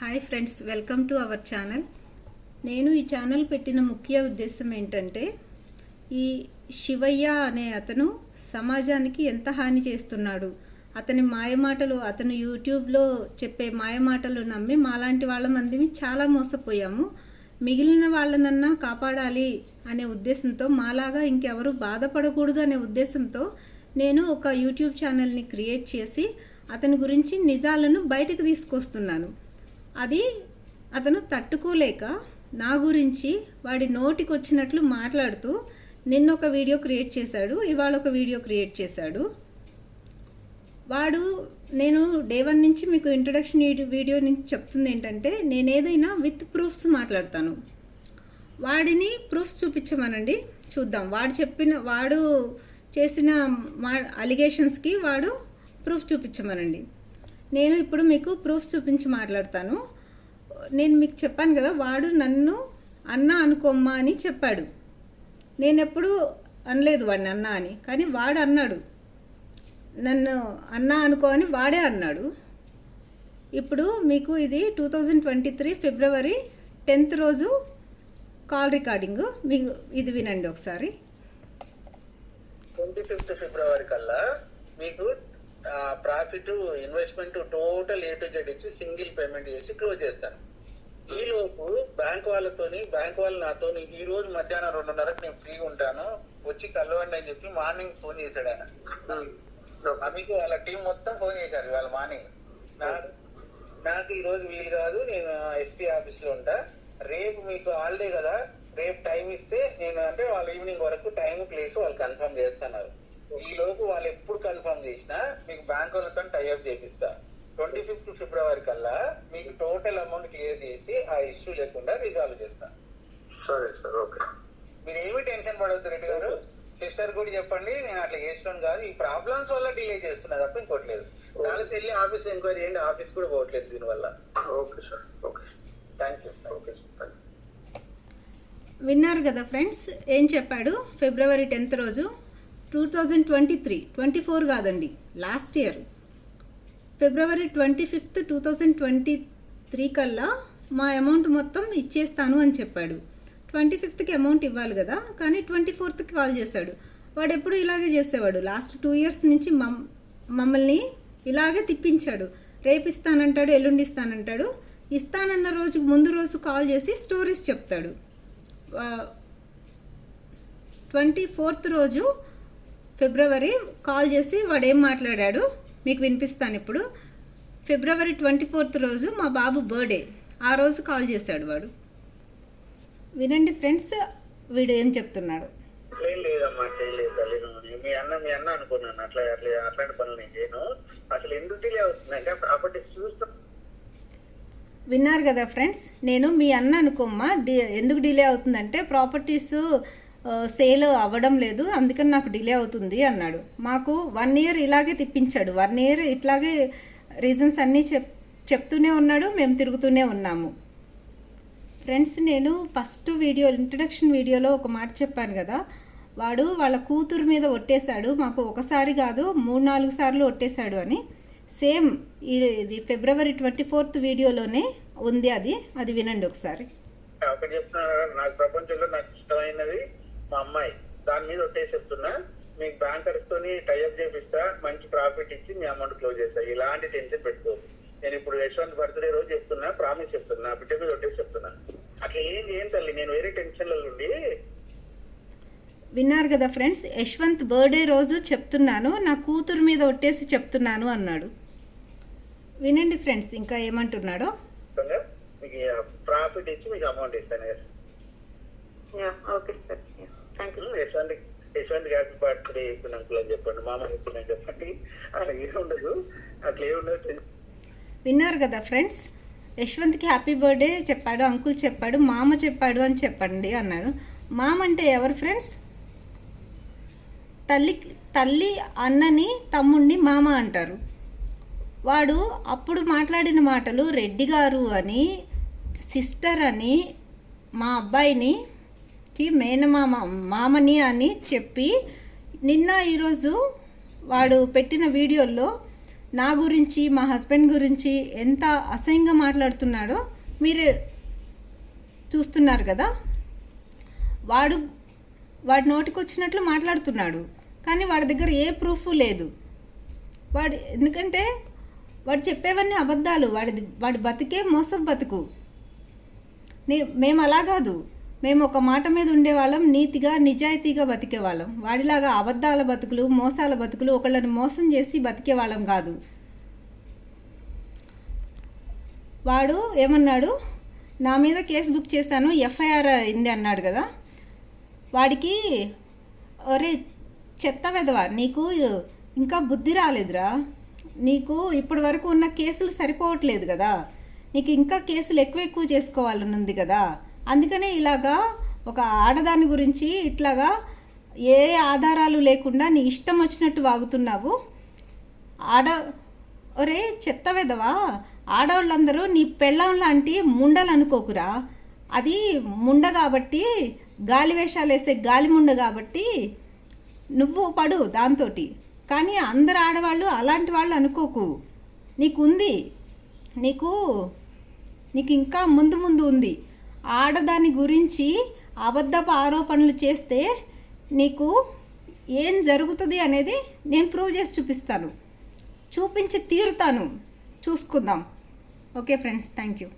Hi friends welcome to our channel. నేను ఈ channel పెట్టిన ముఖ్య ఉద్దేశం ఏంటంటే ఈ శివయ్య అనే అతను సమాజానికి ఎంత హాని చేస్తున్నాడు. అతని మాయమాటలు అతను యూట్యూబ్లో చెప్పే మాయమాటలు నమ్మి మాలాంటి వాళ్ళ మందిని చాలా మోసపోయాము. మిగిలిన వాళ్ళనన్నా కాపాడాలి అనే ఉద్దేశంతో మాలాగా ఇంకెవరు బాధపడకూడదు అనే ఉద్దేశంతో నేను ఒక యూట్యూబ్ ఛానల్ని క్రియేట్ చేసి అతని గురించి నిజాలను బయటకు తీసుకొస్తున్నాను. అది అతను తట్టుకోలేక నా గురించి వాడి నోటికి వచ్చినట్లు మాట్లాడుతూ నిన్న ఒక వీడియో క్రియేట్ చేశాడు ఇవాళ ఒక వీడియో క్రియేట్ చేశాడు. వాడు నేను డే వన్ నుంచి మీకు ఇంట్రొడక్షన్ వీడియో నుంచి చెప్తుంది ఏంటంటే నేను ఏదైనా విత్ ప్రూఫ్స్ మాట్లాడతాను. వాడిని ప్రూఫ్స్ చూపించమనండి చూద్దాం. వాడు చెప్పిన వాడు చేసిన మా అలిగేషన్స్కి వాడు ప్రూఫ్ చూపించమనండి. నేను ఇప్పుడు మీకు ప్రూఫ్ చూపించి మాట్లాడతాను. నేను మీకు చెప్పాను కదా వాడు నన్ను అన్న అనుకోమ్మా అని చెప్పాడు. నేను ఎప్పుడు అనలేదు వాడిని అన్న అని కానీ వాడు అన్నాడు. నన్ను అన్న అనుకో అని వాడే అన్నాడు. ఇప్పుడు మీకు ఇది two thousand twenty three February tenth రోజు కాల్ రికార్డింగ్. మీకు ఇది వినండి ఒకసారి. ట్వంటీ ఫిఫ్త్ ఫిబ్రవరి కల్లా profit investment total A to Z ఇచ్చి సింగిల్ పేమెంట్ చేసి క్లోజ్ చేస్తాను ఈ లోపు బ్యాంక్ వాళ్ళతోని బ్యాంక్ వాళ్ళు నాతోని ఈ రోజు మధ్యాహ్నం రెండున్నరకు నేను ఫ్రీగా ఉంటాను. వచ్చి కలవండి అని చెప్పి మార్నింగ్ ఫోన్ చేశాడు ఆయన. మీకు వాళ్ళ టీం మొత్తం ఫోన్ చేశారు వాళ్ళ మార్నింగ్. నాకు నాకు ఈ రోజు వీలు కాదు నేను ఎస్పీ ఆఫీస్లో ఉంటా. రేపు మీకు హాలిడే కదా రేపు టైం ఇస్తే నేను అంటే వాళ్ళ ఈవినింగ్ వరకు టైం ప్లేస్ వాళ్ళు కన్ఫర్మ్ చేస్తున్నారు. ఈ లోపు వాళ్ళు ఎప్పుడు కన్ఫర్మ్ చేసినా మీకు బ్యాంక్ వాళ్ళతో టైఅప్ చేపిస్తా. ట్వంటీ ఫిఫ్త్ ఫిబ్రవరి కల్లా మీకు టోటల్ అమౌంట్ క్లియర్ చేసి ఆ ఇష్యూ లేకుండా రిజాల్వ్ చేస్తా. సరే సార్ ఓకే. మీరు ఏమి టెన్షన్ పడవద్దు రెడ్డి గారు. సిస్టర్ కూడా చెప్పండి నేను అట్లా చేస్తున్నాను కాదు. ఈ ప్రాబ్లమ్స్ వల్ల డిలే చేస్తున్నా తప్ప ఇంకోటి లేదు. దానికి వెళ్ళి ఆఫీస్ ఎంక్వైరీ చేయండి ఆఫీస్ కూడా పోవట్లేదు దీనివల్ల. Okay sir okay. Thank you okay sir విన్నారు కదా ఫ్రెండ్స్ ఏం చెప్పాడు? ఫిబ్రవరి టెన్త్ రోజు two thousand twenty three twenty four కాదండి last year February twenty fifth two thousand twenty three కల్లా మా అమౌంట్ మొత్తం ఇచ్చేస్తాను అని చెప్పాడు. ట్వంటీ ఫిఫ్త్కి అమౌంట్ ఇవ్వాలి కదా కానీ ట్వంటీ ఫోర్త్కి కాల్ చేశాడు. వాడు ఎప్పుడు ఇలాగే చేసేవాడు. లాస్ట్ టూ ఇయర్స్ నుంచి మమ్ మమ్మల్ని ఇలాగే తిప్పించాడు. రేపు ఇస్తానంటాడు ఎల్లుండి ఇస్తానంటాడు. ఇస్తానన్న రోజుకు ముందు రోజు కాల్ చేసి స్టోరీస్ చెప్తాడు. ట్వంటీ ఫోర్త్ రోజు ఫిబ్రవరి కాల్ చేసి వాడు ఏం మాట్లాడాడు? మీకు వినిపిస్తాను ఇప్పుడు. ఫిబ్రవరి ట్వంటీ ఫోర్త్ రోజు మా బాబు బర్త్డే. ఆ రోజు కాల్ చేశాడు వాడు. వినండి ఫ్రెండ్స్ వీడు ఏం చెప్తున్నాడు? లేదమ్మా చేయలేదు మీ అన్న మీ అన్న అనుకున్నాను. అట్లా అట్లా అట్లాంటి పనులు నేను చేయను. అసలు ఎందుకు డిలే అవుతుంది అంటే అప్పటి చూస్తాం విన్నారు కదా ఫ్రెండ్స్ నేను మీ అన్న అనుకోమ్మా ఎందుకు డిలే అవుతుందంటే ప్రాపర్టీస్ సేల్ అవ్వడం లేదు అందుకని నాకు డిలే అవుతుంది అన్నాడు. మాకు వన్ ఇయర్ ఇలాగే తిప్పించాడు. వన్ ఇయర్ ఇట్లాగే రీజన్స్ అన్నీ చెప్ చెప్తూనే ఉన్నాడు మేము తిరుగుతూనే ఉన్నాము. ఫ్రెండ్స్ నేను ఫస్ట్ వీడియో ఇంట్రడక్షన్ వీడియోలో ఒక మాట చెప్పాను కదా. వాడు వాళ్ళ కూతురు మీద ఒట్టేశాడు. మాకు ఒకసారి కాదు మూడు నాలుగు సార్లు ఒట్టేశాడు అని. సేమ్ ఇది ఫిబ్రవరి ట్వంటీ ఫోర్త్ వీడియోలోనే ఉంది అది. అది వినండి ఒకసారి. నాకు ప్రపంచంలో నాకు ఇష్టమైనది మా అమ్మాయి. దాని మీద ఒట్టేసి చెప్తున్నా మీకు బ్యాంకర్స్ తోని టైఅప్ చేపిస్తా మంచి ప్రాఫిట్ ఇచ్చి మీ అమౌంట్ క్లోజ్ చేస్తా. ఇలాంటి టెన్షన్ పెట్టుకోదు నేను ఇప్పుడు యశ్వంత్ బర్త్డే రోజు చెప్తున్నా ప్రామిస్ చెప్తున్నా బిడ్డ మీద ఒట్టేసి చెప్తున్నా. అట్లా ఏం చేయను తల్లి నేను వేరే టెన్షన్లలో ఉండి విన్నారు కదా ఫ్రెండ్స్ యశ్వంత్ బర్త్డే రోజు చెప్తున్నాను నా కూతురు మీద ఒట్టేసి చెప్తున్నాను అన్నాడు. వినండి ఫ్రెండ్స్ ఇంకా ఏమంటున్నాడో? ప్రాఫిట్ ఇచ్చి మీకు అమౌంట్ ఇస్తాను Sir. Yeah, thank you. Yashwant Yashwant happy birthday ఇప్పుడు అంకుల్ అని చెప్పండి. మామ ఇప్పుడు నేను చెప్పండి. అట్లా ఏం ఉండదు. అట్లా ఏం ఉండదు. విన్నారు కదా ఫ్రెండ్స్? యశ్వంత్కి హ్యాపీ బర్త్డే చెప్పాడు అంకుల్ చెప్పాడు మామ చెప్పాడు అని చెప్పండి అన్నాడు. మామ అంటే ఎవరు ఫ్రెండ్స్? తల్లి తల్లి అన్నని తమ్ముడిని మామ అంటారు. వాడు అప్పుడు మాట్లాడిన మాటలు రెడ్డి గారు అని సిస్టర్ అని మా అబ్బాయిని కి మేనమామ మామని అని చెప్పి నిన్న ఈరోజు వాడు పెట్టిన వీడియోల్లో నా గురించి మా హస్బెండ్ గురించి ఎంత అసహ్యంగా మాట్లాడుతున్నాడో మీరే చూస్తున్నారు కదా? వాడు వాడి నోటికి వచ్చినట్లు మాట్లాడుతున్నాడు. కానీ వాడి దగ్గర ఏ ప్రూఫ్ లేదు. వాడు ఎందుకంటే వాడు చెప్పేవన్నీ అబద్ధాలు. వాడి వాడి బతికే మోసం బతుకు. నే మేము అలా కాదు. మేము ఒక మాట మీద ఉండేవాళ్ళం నీతిగా నిజాయితీగా బతికేవాళ్ళం. వాడిలాగా అబద్ధాల బతుకులు మోసాల బతుకులు ఒకళ్ళని మోసం చేసి బతికేవాళ్ళం కాదు. వాడు ఏమన్నాడు? నా మీద కేసు బుక్ చేశాను ఎఫ్ఐఆర్ అయింది అన్నాడు కదా. వాడికి ఒరే చెత్త వెదవా నీకు ఇంకా బుద్ధి రాలేదురా. నీకు ఇప్పటి వరకు ఉన్న కేసులు సరిపోవట్లేదు కదా. నీకు ఇంకా కేసులు ఎక్కువ ఎక్కువ చేసుకోవాలని ఉంది కదా. అందుకనే ఇలాగా ఒక ఆడదాని గురించి ఇట్లాగా ఏ ఆధారాలు లేకుండా నీ ఇష్టం వచ్చినట్టు వాగుతున్నావు? ఆడ ఒరే చెత్త వెదవా ఆడవాళ్ళందరూ నీ పెళ్ళం లాంటి ముండలు అనుకోకురా. అది ముండ కాబట్టి గాలి వేషాలు వేసే గాలి ముండ కాబట్టి నువ్వు పడు దాంతోటి. కానీ అందరు ఆడవాళ్ళు అలాంటి వాళ్ళు అనుకోకు. నీకు ఉంది నీకు నీకు ఇంకా ముందు ముందు ఉంది. ఆడదాని గురించి అబద్ధపు ఆరోపణలు చేస్తే నీకు ఏం జరుగుతుంది అనేది నేను ప్రూవ్ చేసి చూపిస్తాను. చూపించి తీరుతాను. చూసుకుందాం. Okay friends thank you.